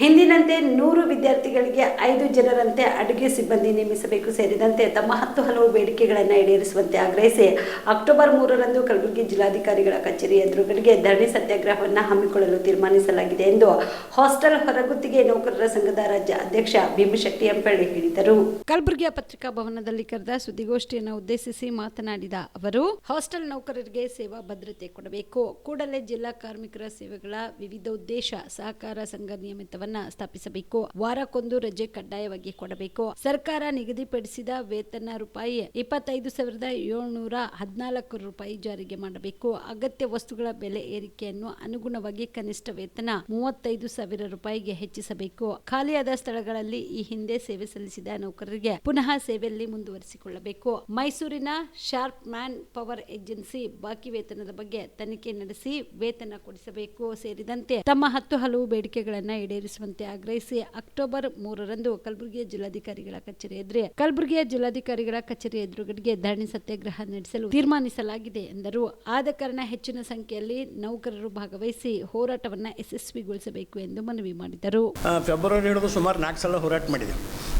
ಹಿಂದಿನಂತೆ ನೂರು ವಿದ್ಯಾರ್ಥಿಗಳಿಗೆ ಐದು ಜನರಂತೆ ಅಡುಗೆ ಸಿಬ್ಬಂದಿ ನೇಮಿಸಬೇಕು ಸೇರಿದಂತೆ ತಮ್ಮ ಹತ್ತು ಹಲವು ಬೇಡಿಕೆಗಳನ್ನು ಈಡೇರಿಸುವಂತೆ ಆಗ್ರಹಿಸಿ ಅಕ್ಟೋಬರ್ ಮೂರರಂದು ಕಲಬುರಗಿ ಜಿಲ್ಲಾಧಿಕಾರಿಗಳ ಕಚೇರಿ ಎದುರುಗಳಿಗೆ ಧರಣಿ ಸತ್ಯಾಗ್ರಹವನ್ನು ಹಮ್ಮಿಕೊಳ್ಳಲು ತೀರ್ಮಾನಿಸಲಾಗಿದೆ ಎಂದು ಹಾಸ್ಟೆಲ್ ಹೊರಗುತ್ತಿಗೆ ನೌಕರರ ಸಂಘದ ರಾಜ್ಯ ಅಧ್ಯಕ್ಷ ಭೀಮಶೆಟ್ಟಿ ಎಂಪಳ್ಳಿ ಹೇಳಿದರು. ಕಲಬುರಗಿಯ ಪತ್ರಿಕಾ ಭವನದಲ್ಲಿ ಕರೆದ ಸುದ್ದಿಗೋಷ್ಠಿಯನ್ನು ಉದ್ದೇಶಿಸಿ ಮಾತನಾಡಿದ ಅವರು, ಹಾಸ್ಟೆಲ್ ನೌಕರರಿಗೆ ಸೇವಾ ಭದ್ರತೆ ಕೊಡಬೇಕು. ಕೂಡಲೇ ಜಿಲ್ಲಾ ಕಾರ್ಮಿಕರ ಸೇವೆಗಳ ವಿವಿಧ ಉದ್ದೇಶ ಸಹಕಾರ ಸಂಘ ನಿಯಮಿತವನ್ನ ಸ್ಥಾಪಿಸಬೇಕು. ವಾರಕ್ಕೊಂದು ರಜೆ ಕಡ್ಡಾಯವಾಗಿ ಕೊಡಬೇಕು. ಸರ್ಕಾರ ನಿಗದಿಪಡಿಸಿದ ವೇತನ ರೂಪಾಯಿ ಇಪ್ಪತ್ತೈದು ಸಾವಿರದ ಏಳ್ನೂರ ಹದಿನಾಲ್ಕು ರೂಪಾಯಿ ಜಾರಿಗೆ ಮಾಡಬೇಕು. ಅಗತ್ಯ ವಸ್ತುಗಳ ಬೆಲೆ ಏರಿಕೆಯನ್ನು ಅನುಗುಣವಾಗಿ ಕನಿಷ್ಠ ವೇತನ ಮೂವತ್ತೈದು ಸಾವಿರ ರೂಪಾಯಿಗೆ ಹೆಚ್ಚಿಸಬೇಕು. ಖಾಲಿಯಾದ ಸ್ಥಳಗಳಲ್ಲಿ ಈ ಹಿಂದೆ ಸೇವೆ ಸಲ್ಲಿಸಿದ ನೌಕರರಿಗೆ ಪುನಃ ಸೇವೆಯಲ್ಲಿ ಮುಂದುವರಿಸಿಕೊಳ್ಳಬೇಕು. ಮೈಸೂರಿನ ಶಾರ್ಪ್ ಮ್ಯಾನ್ ಪವರ್ ಏಜೆನ್ಸಿ ಬಾಕಿ ವೇತನದ ಬಗ್ಗೆ ತನಿಖೆ ನಡೆಸಿ ವೇತನ ಕೊಡಿಸಬೇಕು. ಸೇರಿದಂತೆ ತಮ್ಮ ಹತ್ತು ಹಲವು ಬೇಡಿಕೆಗಳನ್ನು ಈಡೇರಿಸುವಂತೆ ಆಗ್ರಹಿಸಿ ಅಕ್ಟೋಬರ್ ಮೂರರಂದು ಕಲಬುರಗಿಯ ಜಿಲ್ಲಾಧಿಕಾರಿಗಳ ಕಚೇರಿ ಎದುರು ಕಲಬುರಗಿಯ ಜಿಲ್ಲಾಧಿಕಾರಿಗಳ ಕಚೇರಿ ಎದುರುಗಡೆಗೆ ಧರಣಿ ಸತ್ಯಾಗ್ರಹ ನಡೆಸಲು ತೀರ್ಮಾನಿಸಲಾಗಿದೆ ಎಂದರು. ಆದ ಕಾರಣ ಹೆಚ್ಚಿನ ಸಂಖ್ಯೆಯಲ್ಲಿ ನೌಕರರು ಭಾಗವಹಿಸಿ ಹೋರಾಟವನ್ನು ಯಶಸ್ವಿಗೊಳಿಸಬೇಕು ಎಂದು ಮನವಿ ಮಾಡಿದರು. ಫೆಬ್ರವರಿ ಹಿಡಿದು ಸುಮಾರು ನಾಲ್ಕು ಸಲ ಹೋರಾಟ ಮಾಡಿದೆ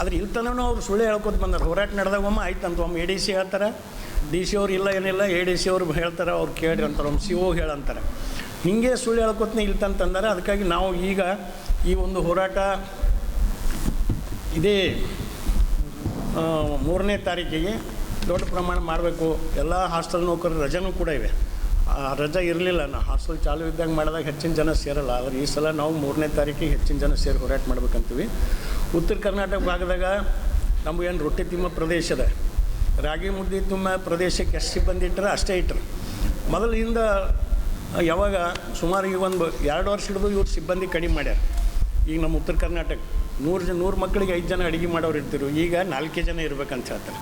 ಆದರೆ ಇಲ್ಲಿ ತನಕ ಅವ್ರು ಸುಳ್ಳು ಹೇಳ್ಕೊತ ಬಂದರು. ಹೋರಾಟ ನಡೆದಾಗ ಒಮ್ಮೆ ಆಯ್ತು ಅಂತ ಒಮ್ಮೆ ಎ ಡಿ ಸಿ ಹೇಳ್ತಾರೆ, ಡಿ ಸಿ ಅವ್ರು ಇಲ್ಲ, ಏನಿಲ್ಲ, ಎ ಡಿ ಸಿ ಅವ್ರು ಹೇಳ್ತಾರೆ, ಅವ್ರು ಕೇಳಿ ಅಂತಾರೆ, ಒಮ್ಮೆ ಸಿ ಓ ಹೇಳಂತಾರೆ. ಹಿಂಗೆ ಸುಳ್ಳು ಹೇಳ್ಕೊತನೇ ಇಲ್ಲಿ ತಂತಂದಾರೆ ಅದಕ್ಕಾಗಿ ನಾವು ಈಗ ಈ ಒಂದು ಹೋರಾಟ ಇದೇ ಮೂರನೇ ತಾರೀಕಿಗೆ ದೊಡ್ಡ ಪ್ರಮಾಣ ಮಾಡಬೇಕು. ಎಲ್ಲ ಹಾಸ್ಟೆಲ್ ನೌಕರರು ರಜೆನೂ ಕೂಡ ಇವೆ. ಆ, ರಜೆ ಇರಲಿಲ್ಲ. ನಾ ಹಾಸ್ಟೆಲ್ ಚಾಲು ಇದ್ದಾಗ ಮಾಡಿದಾಗ ಹೆಚ್ಚಿನ ಜನ ಸೇರಲ್ಲ. ಆದರೆ ಈ ಸಲ ನಾವು ಮೂರನೇ ತಾರೀಕಿಗೆ ಹೆಚ್ಚಿನ ಜನ ಸೇರಿ ಹೋರಾಟ ಮಾಡ್ಬೇಕಂತೀವಿ. ಉತ್ತರ ಕರ್ನಾಟಕ ಭಾಗದಾಗ ನಮಗೇನು ರೊಟ್ಟಿ ತಿಮ್ಮ ಪ್ರದೇಶದ ರಾಗಿ ಮುದ್ದೆ ತುಂಬ ಪ್ರದೇಶಕ್ಕೆ ಎಷ್ಟು ಸಿಬ್ಬಂದಿ ಇಟ್ಟರೆ ಅಷ್ಟೇ ಇಟ್ಟರು ಮೊದಲಿಂದ ಯಾವಾಗ ಸುಮಾರು ಈ ಒಂದು ಎರಡು ವರ್ಷ ಹಿಡಿದು ಇವ್ರು ಸಿಬ್ಬಂದಿ ಕಡಿಮೆ ಮಾಡ್ಯಾರ. ಈಗ ನಮ್ಮ ಉತ್ತರ ಕರ್ನಾಟಕ, ನೂರು ಜನ ನೂರು ಮಕ್ಕಳಿಗೆ ಐದು ಜನ ಅಡುಗೆ ಮಾಡೋರು ಇರ್ತಿರು. ಈಗ ನಾಲ್ಕೇ ಜನ ಇರ್ಬೇಕಂತ ಹೇಳ್ತಾರೆ.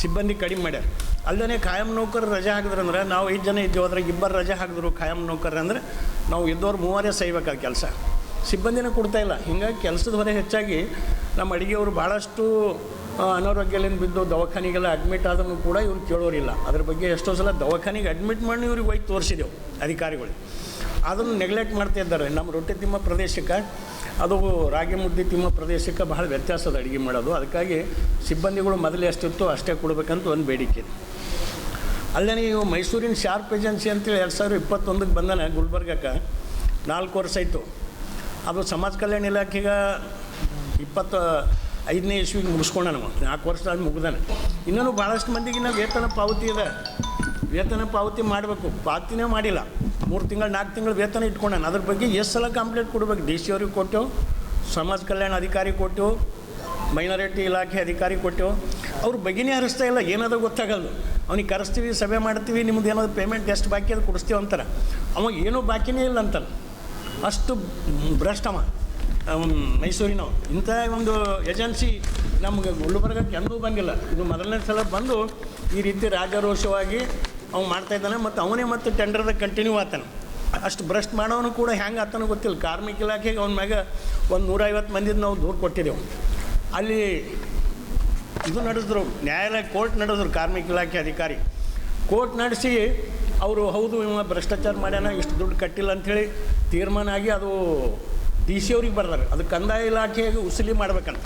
ಸಿಬ್ಬಂದಿ ಕಡಿಮೆ ಮಾಡ್ಯಾರ. ಅಲ್ಲದೇ ಖಾಯಂ ನೌಕರು ರಜೆ ಹಾಕಿದ್ರಂದ್ರೆ ನಾವು ಐದು ಜನ ಇದ್ದೀವಿ, ಅದ್ರಾಗ ಇಬ್ಬರು ರಜೆ ಹಾಕಿದ್ರು ಖಾಯಂ ನೌಕರ ಅಂದ್ರೆ ನಾವು ಇದ್ದವ್ರು ಮೂವರೇ ಸೈಬೇಕಾದ ಕೆಲಸ. ಸಿಬ್ಬಂದಿನ ಕೊಡ್ತಾ ಇಲ್ಲ. ಹಿಂಗಾಗಿ ಕೆಲಸದ ಹೊರೆ ಹೆಚ್ಚಾಗಿ ನಮ್ಮ ಅಡುಗೆಯವರು ಭಾಳಷ್ಟು ಅನಾರೋಗ್ಯಲಿಂದ ಬಿದ್ದು ದವಾಖಾನೆಗೆಲ್ಲ ಅಡ್ಮಿಟ್ ಆದ್ರೂ ಕೂಡ ಇವ್ರು ಕೇಳೋರಿಲ್ಲ ಅದ್ರ ಬಗ್ಗೆ ಎಷ್ಟೋ ಸಲ ದವಾಖಾನೆಗೆ ಅಡ್ಮಿಟ್ ಮಾಡಿ ಇವ್ರಿಗೆ ಹೋಗಿ ತೋರಿಸಿದೆವು ಅಧಿಕಾರಿಗಳು. ಅದನ್ನು ನೆಗ್ಲೆಕ್ಟ್ ಮಾಡ್ತಾ ಇದ್ದಾರೆ. ನಮ್ಮ ರೊಟ್ಟಿ ತಿಮ್ಮ ಪ್ರದೇಶಕ್ಕೆ ಅದು ರಾಗಿ ಮುದ್ದೆ ತಿಮ್ಮ ಪ್ರದೇಶಕ್ಕೆ ಬಹಳ ವ್ಯತ್ಯಾಸ ಅದು ಅಡುಗೆ ಮಾಡೋದು. ಅದಕ್ಕಾಗಿ ಸಿಬ್ಬಂದಿಗಳು ಮೊದಲು ಎಷ್ಟಿತ್ತು ಅಷ್ಟೇ ಕೊಡಬೇಕಂತ ಒಂದು ಬೇಡಿಕೆ ಅಲ್ಲೇ ನೀವು ಮೈಸೂರಿನ ಶಾರ್ಪ್ ಏಜೆನ್ಸಿ ಅಂತೇಳಿ ಎರಡು ಸಾವಿರದ ಇಪ್ಪತ್ತೊಂದಕ್ಕೆ ಬಂದಾನೆ ಗುಲ್ಬರ್ಗಕ್ಕೆ, ನಾಲ್ಕು ವರ್ಷ ಆಯಿತು. ಅದು ಸಮಾಜ ಕಲ್ಯಾಣ ಇಲಾಖೆಗೆ ಇಪ್ಪತ್ತು ಐದನೇ ಇಸ್ವಿಗೆ ಮುಗಿಸ್ಕೊಂಡ ನಾವು ನಾಲ್ಕು ವರ್ಷ ಅದು ಮುಗ್ದಾನೆ. ಇನ್ನೂ ಭಾಳಷ್ಟು ಮಂದಿಗೆ ಇನ್ನೂ ವೇತನ ಪಾವತಿ ಇದೆ. ವೇತನ ಪಾವತಿ ಮಾಡಬೇಕು. ಪಾವತಿನೇ ಮಾಡಿಲ್ಲ. ಮೂರು ತಿಂಗಳು, ನಾಲ್ಕು ತಿಂಗಳು ವೇತನ ಇಟ್ಕೊಂಡಾನ ಅದ್ರ ಬಗ್ಗೆ ಎಷ್ಟು ಸಲ ಕಂಪ್ಲೇಂಟ್ ಕೊಡಬೇಕು? ಡಿ ಸಿ ಅವ್ರಿಗೆ ಕೊಟ್ಟೆವು ಸಮಾಜ ಕಲ್ಯಾಣ ಅಧಿಕಾರಿ ಕೊಟ್ಟು ಮೈನಾರಿಟಿ ಇಲಾಖೆ ಅಧಿಕಾರಿ ಕೊಟ್ಟು. ಅವ್ರು ಬಗಿನೇ ಹರಿಸ್ತಾ ಇಲ್ಲ, ಏನಾದರೂ ಗೊತ್ತಾಗಲ್ಲ ಅವ್ನಿಗೆ ಕರೆಸ್ತೀವಿ, ಸಭೆ ಮಾಡ್ತೀವಿ, ನಿಮ್ದು ಏನಾದ್ರು ಪೇಮೆಂಟ್ ಎಷ್ಟು ಬಾಕಿ ಅದು ಕೊಡಿಸ್ತೀವಿ ಅಂತಾರೆ. ಅವ ಏನೂ ಬಾಕಿನೇ ಇಲ್ಲ ಅಂತಾನೆ ಅಷ್ಟು ಭ್ರಷ್ಟವ. ಮೈಸೂರಿನವ. ಇಂಥ ಒಂದು ಏಜೆನ್ಸಿ ನಮ್ಗೆ ಗುಲ್ಬರ್ಗಕ್ಕೆ ಎಂದೂ ಬಂದಿಲ್ಲ. ಇದು ಮೊದಲನೇ ಸಲ ಬಂದು ಈ ರೀತಿ ರಾಜಾರೋಷವಾಗಿ ಅವ್ನು ಮಾಡ್ತಾ ಇದ್ದಾನೆ ಮತ್ತು ಅವನೇ ಮತ್ತೆ ಟೆಂಡರ್ದಾಗ ಕಂಟಿನ್ಯೂ ಆತಾನೆ. ಅಷ್ಟು ಭ್ರಷ್ಟ್ ಮಾಡೋನು ಕೂಡ ಹೆಂಗೆ ಆತನೋ ಗೊತ್ತಿಲ್ಲ. ಕಾರ್ಮಿಕ ಇಲಾಖೆಗೆ ಅವನ ಮ್ಯಾಗ ಒಂದು ನೂರೈವತ್ತು ಮಂದಿದ್ದು ನಾವು ದೂರು ಕೊಟ್ಟಿದ್ದೆವು ಅಲ್ಲಿ ಇದು ನಡೆಸಿದ್ರು ನ್ಯಾಯಾಲಯ ಕೋರ್ಟ್ ನಡೆಸಿದ್ರು ಕಾರ್ಮಿಕ ಇಲಾಖೆ ಅಧಿಕಾರಿ. ಕೋರ್ಟ್ ನಡೆಸಿ ಅವರು ಹೌದು ಇವ ಭ್ರಷ್ಟಾಚಾರ ಮಾಡ್ಯಾನ, ಇಷ್ಟು ದುಡ್ಡು ಕಟ್ಟಿಲ್ಲ ಅಂಥೇಳಿ ತೀರ್ಮಾನ ಆಗಿ ಅದು ಡಿ ಸಿ ಅವ್ರಿಗೆ ಬರ್ದಾರೆ. ಅದು ಕಂದಾಯ ಇಲಾಖೆಗೆ ಉಸುಲಿ ಮಾಡ್ಬೇಕಂತ.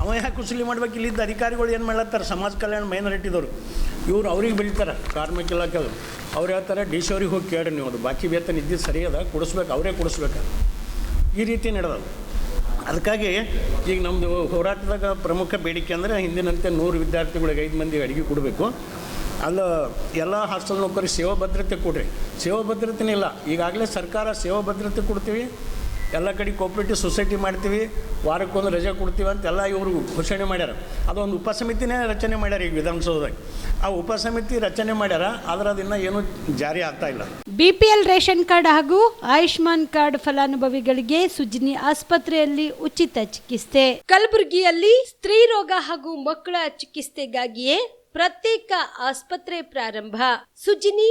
ಅವ ಯಾಕೆ ಉಸುಲಿ ಮಾಡ್ಬೇಕು? ಇಲ್ಲಿದ್ದ ಅಧಿಕಾರಿಗಳು ಏನು ಮಾಡ್ಲತ್ತಾರೆ? ಸಮಾಜ ಕಲ್ಯಾಣ ಮೈನಾರಿಟಿದವರು ಇವ್ರು ಅವ್ರಿಗೆ ಬೆಳಿತಾರೆ. ಕಾರ್ಮಿಕ ಇಲಾಖೆದು ಅವ್ರು ಹೇಳ್ತಾರೆ, ಡಿ ಸಿ ಅವ್ರಿಗೆ ಹೋಗಿ ಕೇಳ್ರಿ ನೀವು ಅದು. ಬಾಕಿ ವೇತನ ಇದ್ದಿದ್ದು ಸರಿ ಅದ, ಕೊಡಿಸ್ಬೇಕು, ಅವರೇ ಕೊಡಿಸ್ಬೇಕು. ಈ ರೀತಿ ನಡೆದವು ಅದಕ್ಕಾಗಿ ಈಗ ನಮ್ಮದು ಹೋರಾಟದಾಗ ಪ್ರಮುಖ ಬೇಡಿಕೆ ಅಂದರೆ ಹಿಂದಿನಂತೆ ನೂರು ವಿದ್ಯಾರ್ಥಿಗಳಿಗೆ ಐದು ಮಂದಿ ಅಡುಗೆ ಕೊಡಬೇಕು. ಅಲ್ಲ ಎಲ್ಲ ಹಾಸ್ಟೆಲ್ ನೌಕರಿ ಸೇವಾ ಭದ್ರತೆ ಕೊಡ್ರಿ. ಸೇವಾ ಭದ್ರತೆನೇ ಇಲ್ಲ. ಈಗಾಗಲೇ ಸರ್ಕಾರ ಸೇವಾ ಭದ್ರತೆ ಕೊಡ್ತೀವಿ. ಎಲ್ಲ ಕಡೆ ಕೋಪ್ರೇಟಿವ್ ಸೊಸೈಟಿ ಮಾಡ್ತೀವಿ, ವಾರಕ್ಕೊಂದು ರಜೆ ಕೊಡ್ತೀವಿ ಅಂತ ಎಲ್ಲ ಇವರು ಘೋಷಣೆ ಮಾಡ್ಯಾರ. ಅದೊಂದು ಉಪಸಮಿತಿನೇ ರಚನೆ ಮಾಡ್ಯಾರ ಈಗ ವಿಧಾನಸೌಧದಾಗ. ಆ ಉಪಸಮಿತಿ ರಚನೆ ಮಾಡ್ಯಾರ, ಆದ್ರೆ ಅದನ್ನು ಏನೂ ಜಾರಿ ಆಗ್ತಾ ಇಲ್ಲ. ಬಿಪಿಎಲ್ ರೇಷನ್ ಕಾರ್ಡ್ ಹಾಗೂ ಆಯುಷ್ಮಾನ್ ಕಾರ್ಡ್ ಫಲಾನುಭವಿಗಳಿಗೆ ಸುಜಿನಿ ಆಸ್ಪತ್ರೆಯಲ್ಲಿ ಉಚಿತ ಚಿಕಿತ್ಸೆ. ಕಲಬುರಗಿಯಲ್ಲಿ ಸ್ತ್ರೀ ರೋಗ ಹಾಗೂ ಮಕ್ಕಳ ಚಿಕಿತ್ಸೆಗಾಗಿಯೇ ಪ್ರತ್ಯೇಕ ಆಸ್ಪತ್ರೆ ಪ್ರಾರಂಭ. ಸುಜಿನಿ